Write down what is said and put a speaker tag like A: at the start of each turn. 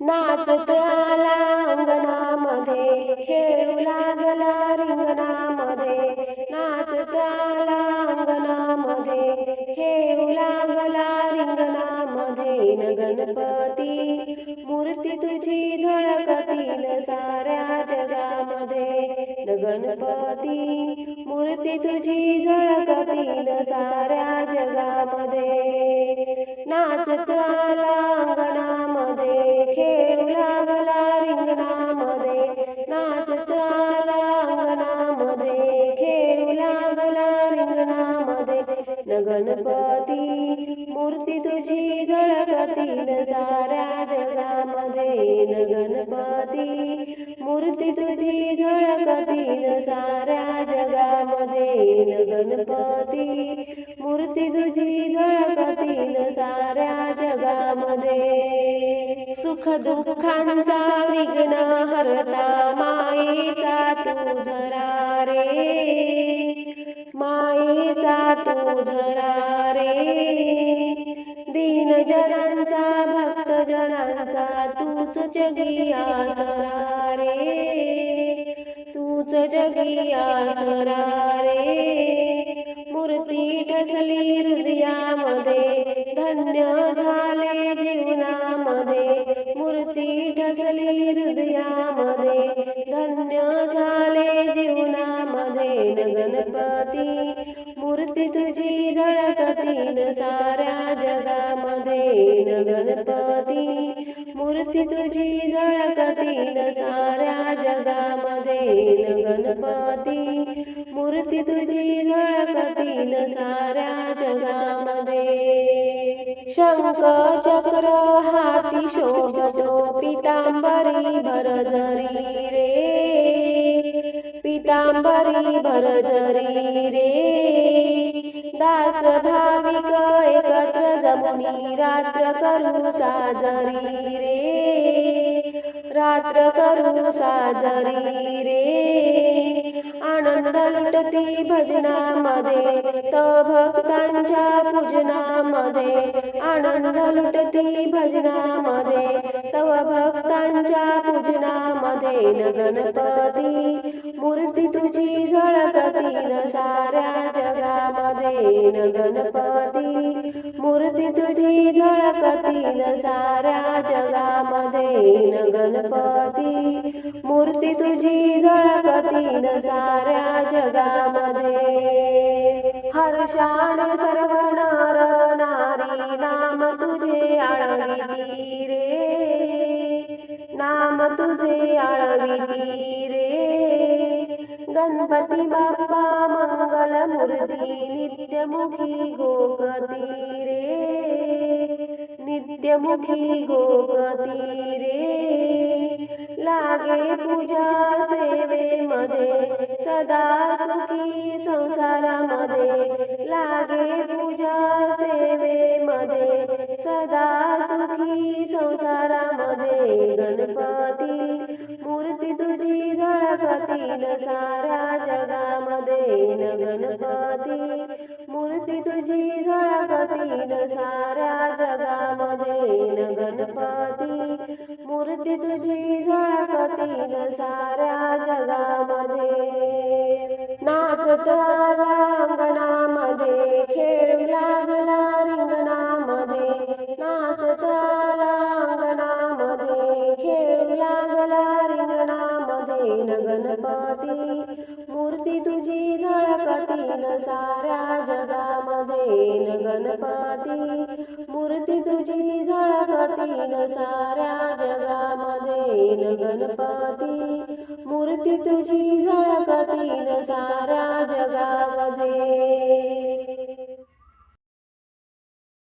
A: नाचत आला अंगणामध्ये खेळू लागला रिंगणामध्ये. नाचत आला अंगणामध्ये खेळू लागला रिंगणामध्ये. न गणपती मूर्ती तुझी झळकतील साऱ्या जगामध्ये. न गणपती मूर्ती तुझी झळकतील साऱ्या मूर्ती तुझी झळकतील साऱ्या जगामध्ये. न गणपती मूर्ती तुझी झळकतील साऱ्या जगामध्ये. न गणपती मूर्ती तुझी झळकतील साऱ्या जगामध्ये. सुख दुःखांचा विघ्न हरता मायेचा तू झरा रे. मायेचा तू झरा जनांचा तूच जगिया आसरा रे तूच जगिया सरा रे जगामध्ये गणपती. मूर्ती तुझी झळकतील साऱ्या जगामध्ये. शंख चक्र हाती शोभतो पितांबरी भरजरी रे. पितांबरी भरजरी रे. दास भाविक एकत्र जमुनी रात्र करू साजरी रे. रात्र करू साजरी रे. आनंद लुटती भजनामध्ये त भक्तांच्या पूजनामध्ये आनंद लुटती भजनामध्ये तव भक्तांच्या पूजनामध्ये न गणपती मूर्ती तुझी झळकतील साऱ्या जगामध्ये गणपती. मूर्ती तुझी झळकतील साऱ्या जगामध्ये गणपती. मूर्ती तुझी झळकतील साऱ्या जगामध्ये. हर्षाने सर्व नर नारी नाम तुझे आळविती रे. नाम तुझे आळविती गणपती बाप्पा मंगल मूर्ती नित्यमुखी गोगती रे. नित्यमुखी गोगती रे. लागे पूजा सेवेमध्ये सदा सुखी संसारामध्ये. लागे पूजा सेवेमध्ये सदा सुखी संसारामध्ये. गणपती झळकतील साऱ्या जगामध्ये न गणपती मूर्ती तुझी झळकतील साऱ्या जगामध्ये न गणपती मूर्ती तुझी झळकतील साऱ्या जगामध्ये. नाचत गणपती मूर्ती तुझी झळकतील साऱ्या जगामध्ये न गणपती. मूर्ती तुझी झळकतील साऱ्या जगामध्ये न गणपती.